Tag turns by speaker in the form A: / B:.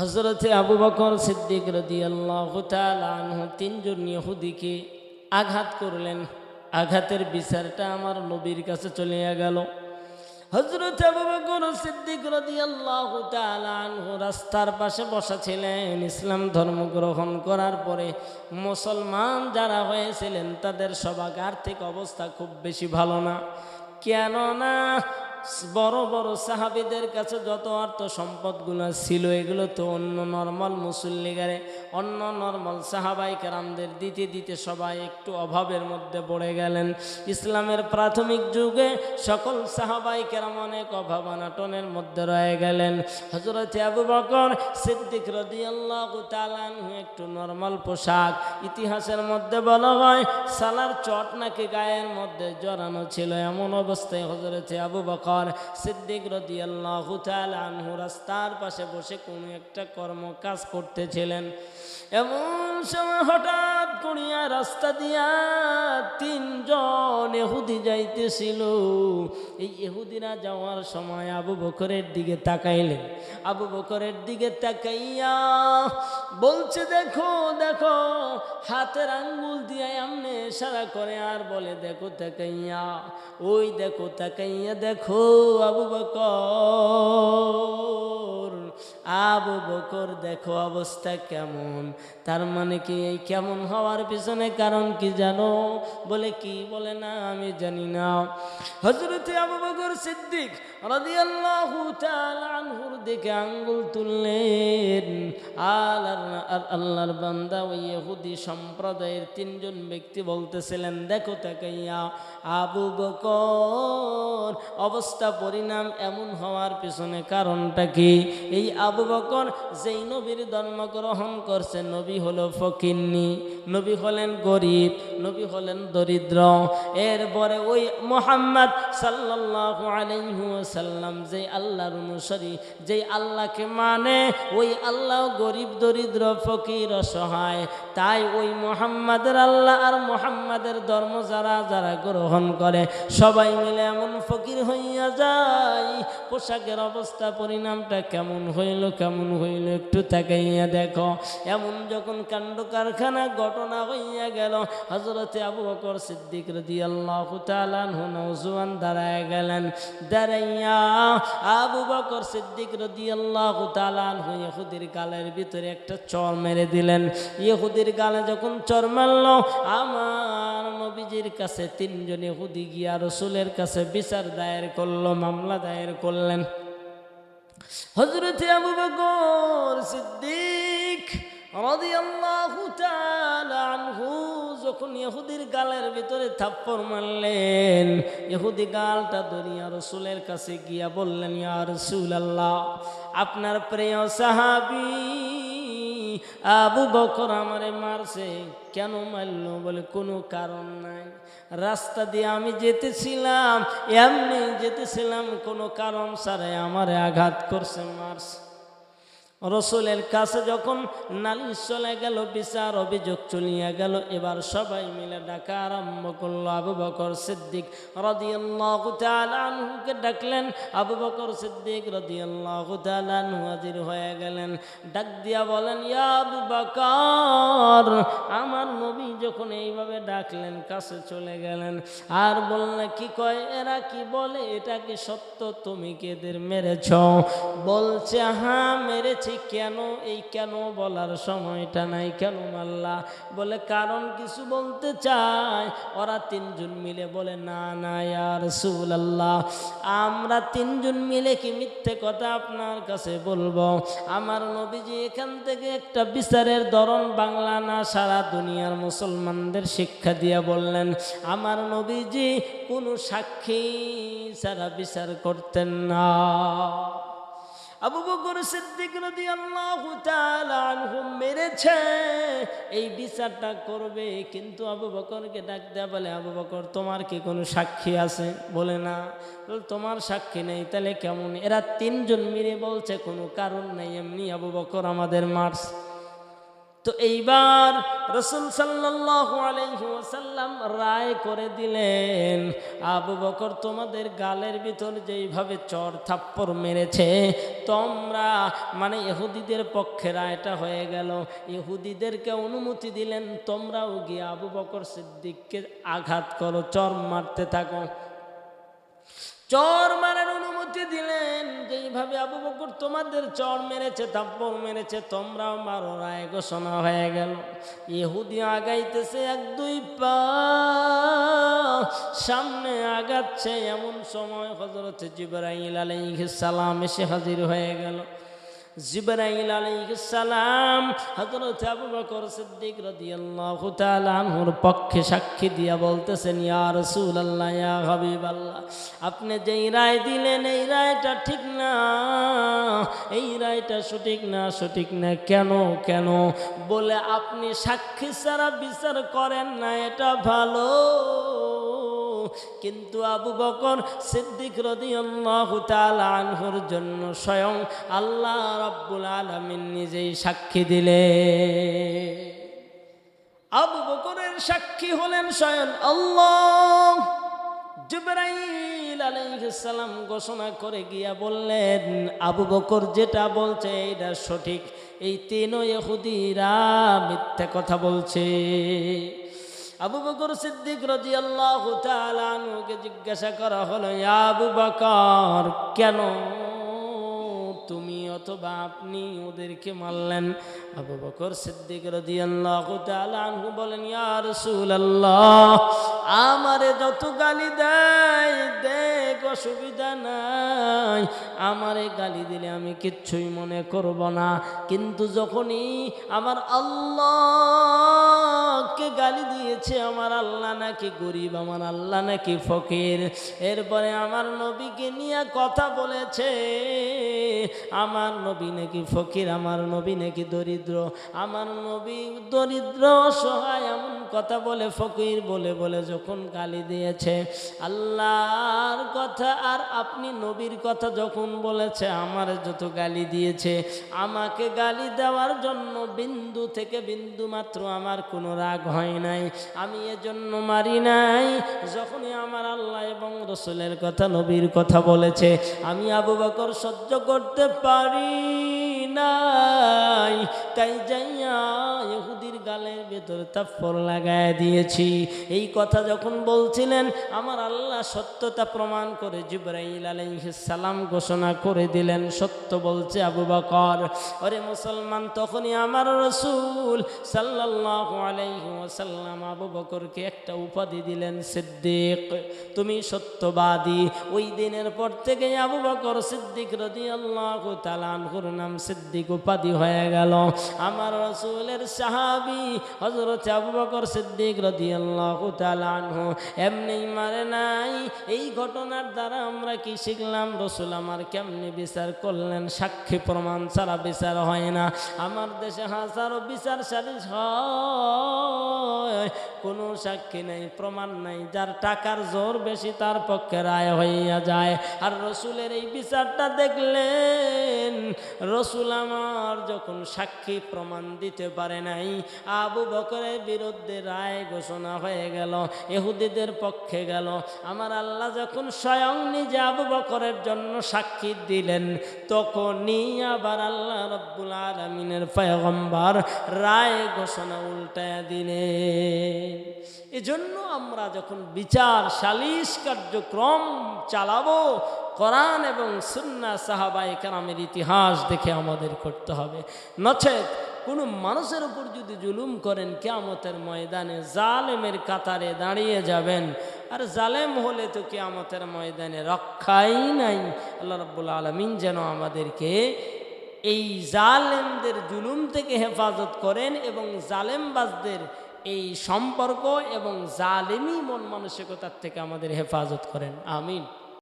A: হজরতে আবু বকর সিদ্দিক রদি আল্লাহ তিনজন ইহুদিকে আঘাত করলেন। আঘাতের বিচারটা আমার নবীর কাছে চলে গেল। হজরত আবু বকর সিদ্দিক রদি আল্লাহ রাস্তার পাশে বসা ছিলেন। ইসলাম ধর্ম গ্রহণ করার পরে মুসলমান যারা হয়েছিলেন তাদের সবাক আর্থিক অবস্থা খুব বেশি ভালো না। কেননা বড় বড় সাহাবিদের কাছে যত অর্থ সম্পদগুলো ছিল, এগুলো তো অন্য নর্মাল মুসল্লিগারে, অন্য নর্মাল সাহাবাই কেরামদের দিতে দিতে সবাই একটু অভাবের মধ্যে পড়ে গেলেন। ইসলামের প্রাথমিক যুগে সকল সাহাবাই কেরাম অনেক অভাব অনাটনের মধ্যে রয়ে গেলেন। হজরত আবু বকর সিদ্দিক রদিয়াল্লাহু একটু নর্মাল পোশাক, ইতিহাসের মধ্যে বলা হয়, সালার চট নাকি গায়ের মধ্যে জড়ানো ছিল, এমন অবস্থায় হজরত আবু বকর সিদ্দিক রদিয়াল্লাহু তাআলা আনহু রাস্তার পাশে বসে কোনো একটা কর্ম কাজ করতেছিলেন। এমন সময় হঠাৎ করিয়া রাস্তা দিয়া তিনজন এহুদি যাইতেছিল। এই এহুদিরা যাওয়ার সময় আবু বকরের দিকে তাকাইলেন আবু বকরের দিকে তাকাইয়া বলছে, দেখো দেখো, হাতের আঙ্গুল দিয়ে এমনি সারা করে আর বলে, দেখো, তাকাইয়া, ওই দেখো, তাকাইয়া দেখো, আবু বকর। আবু বকর, দেখো অবস্থা কেমন। তার মানে কি এই কেমন হওয়ার পিছনে কারণ কি জানো? বলে কি বলে না, আমি জানি না। হজরতে আবু বকর সিদ্দিক আনহুর দিকে আঙ্গুল তুললেন। আর আল্লাহর বান্দা ওই ইহুদি সম্প্রদায়ের তিনজন ব্যক্তি বলতেছিলেন, দেখো তাকাইয়া, আবু বকর, অবস্থা, পরিণাম এমন হওয়ার পিছনে কারণটা কি? এই আবু বকর যেই নবীর ধর্ম গ্রহণ করছে নবী হলো ফকিন্নি। নবী হলেন গরিব, নবী হলেন দরিদ্র। এরপরে ওই মোহাম্মদ সাল্লাল্লাহু আলাইহি ওয়াসাল্লাম যে আল্লাহর অনুসারী, যেই আল্লাহকে মানে ওই আল্লাহ গরিব, দরিদ্র, ফকির, অসহায়। তাই ওই মোহাম্মদের আল্লাহ আর মোহাম্মদের ধর্ম যারা যারা গ্রহণ করে, সবাই মিলে এমন ফকির হইয়া যায়। পোশাকের অবস্থা, পরিণামটা কেমন হইল কেমন হইল একটু তাকাইয়া দেখো। এমন যখন কাণ্ড কারখানা ঘটনা হইয়া গেল। হজরতে আবু বকর সিদ্দিক রদি আল্লাহ নৌজুয়ান দাঁড়ায় গেলেন। দাঁড়াইয়া আবু বকর সিদ্দিক রদি আল্লাহ তালান ইহুদির গালের ভিতরে একটা চর মেরে দিলেন। ইহুদির গালে যখন চর মারল, আমার নবীজির কাছে তিনজন ইহুদি গিয়া রসুলের কাছে বিচার দায়ের করল, মামলা দায়ের করলেন। হজরতে আবু বকর সিদ্দিক যখন ইহুদির গালের ভিতরে থাপ্পড় মারলেন, ইহুদি গালটা ধরিয়া রসুলের কাছে গিয়া বললেন, ইয়া রাসূলুল্লাহ, আপনার প্রিয় সাহাবি আবু বকর আমারে মারছে, কেন মারল বলে কোনো কারণ নাই। রাস্তা দিয়ে আমি যেতেছিলাম, এমনি যেতেছিলাম, কোনো কারণ ছাড়াই আমারে আঘাত করছে, মারছে। রসুলের কাছে যখন নালিশ চলে গেল, বিচার অভিযোগ চলিয়া গেল, এবার সবাই মিলে ডাকা আরম্ভ করল। আবু বকর সিদ্দিক রদিয়াল্লাহু তাআলা আনহুকে ডাকলেন। আবু বকর সিদ্দিক রদিয়াল্লাহু হাজির হয়ে গেলেন। ডাক দিয়া বলেন আবু বকর, আমার নবী যখন এইভাবে ডাকলেন, কাছে চলে গেলেন। আর বললে, কি কয় এরা, কি বলে? এটা কি সত্য? তুমি কি এদের মেরেছ? বলছে হ্যাঁ মেরেছি। কেন? এই কেন বলার সময়টা নাই কেন মাল্লা? বলে, কারণ কিছু বলতে চায়। ওরা তিনজন মিলে বলে, না না আর আল্লাহ আমরা তিনজন মিলে কি মিথ্যে কথা আপনার কাছে বলব? আমার নবীজি এখান থেকে একটা বিচারের ধরন বাংলা না, সারা দুনিয়ার মুসলমানদের শিক্ষা দিয়ে বললেন, আমার নবীজি কোনো সাক্ষী ছাড়া বিচার করতেন না। আবু বকর সিদ্দিক রাদিয়াল্লাহু তাআলা মেরেছে। এই বিচারটা করবে, কিন্তু আবু বকরকে ডাক দেয়া বলে, আবু বকর, তোমার কি কোনো সাক্ষী আছে? বলে, না। তোমার সাক্ষী নেই, তাহলে কেমন? এরা তিনজন মিলে বলছে, কোনো কারণ নেই। এমনি আবু বকর আমাদের মারছে। তো এইবার রসুল সাল্লাল্লাহু আলাইহি রায় করে দিলেন, আবু বকর, তোমাদের গালের ভিতর যেইভাবে চর থাপ্পড় মেরেছে, তোমরা মানে ইহুদিদের পক্ষে রায়টা হয়ে গেল। ইহুদিদেরকে অনুমতি দিলেন, তোমরাও গিয়ে আবু বকর সিদ্দিককে আঘাত করো, চর মারতে থাকো। চর মারার অনুমতি দিলেন, যেইভাবে আবু বকর তোমাদের চর মেরেছে, থাপ্পড় মেরেছে, তোমরাও মারো রায় ঘোষণা হয়ে গেল। ইহুদি আগাইতেছে এক দুই পা, সামনে আগাচ্ছে। এমন সময় হজরত জিবরাইল আলাইহিস সালাম এসে হাজির হয়ে গেল। জিবরাইল আলাইহিস সালাম হযরত আবু বকর সিদ্দিক রাদিয়াল্লাহু তাআলা আনহুর পক্ষে সাক্ষী দিয়া বলতেছেন, ইয়া রাসূলুল্লাহ, ইয়া হাবিবাল্লাহ, আপনি যেই রায় দিলেন, এই রায়টা ঠিক না। এই রায়টা সঠিক না সঠিক না, কেন কেন? বলে, আপনি সাক্ষী ছাড়া বিচার করেন না, এটা ভালো। কিন্তু আবু বকর সিদ্দিক রদিয়াল্লাহু তাআলা আনহুর জন্য স্বয়ং আল্লাহ রাব্বুল আলামিন নিজেই সাক্ষী দিলে আবু বকরের সাক্ষী হলেন স্বয়ং আল্লাহ। জিবরাইল আলাইহিস ঘোষণা করে গিয়া বললেন, আবু বকর যেটা বলছে এটা সঠিক। এই তিন ইহুদিরা মিথ্যা কথা বলছে। আবু বকর সিদ্দিক রাজি আল্লাহ জিজ্ঞাসা করা হলো আবু বকর কেন অথবা আপনি ওদেরকে মারলেন। আবু বকর সিদ্দিক রাদিয়াল্লাহু তাআলা আনহু বলেন, ইয়া রাসূলুল্লাহ, আমারে যত গালি দেয়, দেখ, অসুবিধা নাই। আমারে গালি দিলে আমি কিচ্ছুই মনে করব না। কিন্তু যখনই আমার আল্লাহকে গালি দিয়েছে, আমার আল্লাহ নাকি গরিব, আমার আল্লাহ নাকি ফকির। এরপরে আমার নবীকে নিয়ে কথা বলেছে, আমার নবী নাকি ফকির, আমার নবী নাকি দরিদ্র। আমার নবী দরিদ্র, অসহায়, এমন কথা বলে, ফকির বলে বলে যখন গালি দিয়েছে। আল্লাহর কথা আর আপনি নবীর কথা যখন বলেছে, আমার যত গালি দিয়েছে, আমাকে গালি দেওয়ার জন্য বিন্দু থেকে বিন্দু মাত্র আমার কোনো রাগ হয় নাই। আমি এজন্য মারি নাই। যখনই আমার আল্লাহ এবং রসুলের কথা, নবীর কথা বলেছে, আমি আবু বকর সহ্য করতে পারি নাই। তাই যাইয়া ইহুদির গালের ভেতর তাপ্পর লাগায় দিয়েছি। এই কথা যখন বলছিলেন, আমার আল্লাহ সত্যতা প্রমাণ করে জিব্রাইল সালাম ঘোষণা করে দিলেন, সত্য বলছে আবু বকর। ওরে মুসলমান, তখনই আমার রসুল সাল্লাল্লাহু আলাইহি ওয়াসাল্লাম আবু বকরকে একটা উপাধি দিলেন, সিদ্দিক। তুমি সত্যবাদী। ওই দিনের পর থেকে আবু বকর সিদ্দিক রাদিয়াল্লাহু তাআলা আনহুর নাম সিদ্দিক উপাধি হয়ে গেল। আমার রসুলের সাহাবি হজরত আবু বকর সিদ্দিক রাদিয়াল্লাহু তাআলা আনহু এমনি মারে নাই। এই ঘটনার দ্বারা আমরা কি শিখলাম? রসুল আমার কেমনি বিচার করলেন? সাক্ষী প্রমাণ ছাড়া বিচার হয় না। আমার দেশে হাজারো বিচার সালিশ হয়। কোনো সাক্ষী নেই, প্রমাণ নাই। যার টাকার জোর বেশি, তার পক্ষে রায় হইয়া যায়। আর রসুলের এই বিচারটা দেখলেন, রসুল আমার যখন সাক্ষী প্রমাণ দিতে পারে নাই, আবু বকরের বিরুদ্ধে রায় ঘোষণা হয়ে গেল এহুদিদের পক্ষে গেল। আমার আল্লাহ যখন স্বয়ং নিজে আবু বকরের জন্য সাক্ষী দিলেন, তখনই আবার আল্লাহ রব্বুল আলমিনের পয়গম্বর রায় ঘোষণা উল্টায় দিলেন। এজন্য আমরা যখন বিচার, সালিশ কার্যক্রম চালাবো, কোরআন এবং সুন্না সাহাবাই কারামের ইতিহাস দেখে আমাদের করতে হবে। নচেত কোনো মানুষের উপর যদি জুলুম করেন, কেয়ামতের ময়দানে জালেমের কাতারে দাঁড়িয়ে যাবেন। আর জালেম হলে তো কেয়ামতের ময়দানে রক্ষাই নাই। আল্লাহ রব্বুল আলমিন যেন আমাদেরকে এই জালেমদের জুলুম থেকে হেফাজত করেন এবং জালেমবাজদের এই সম্পর্ক এবং জালেমি মন মানসিকতার থেকে আমাদের হেফাজত করেন। আমিন।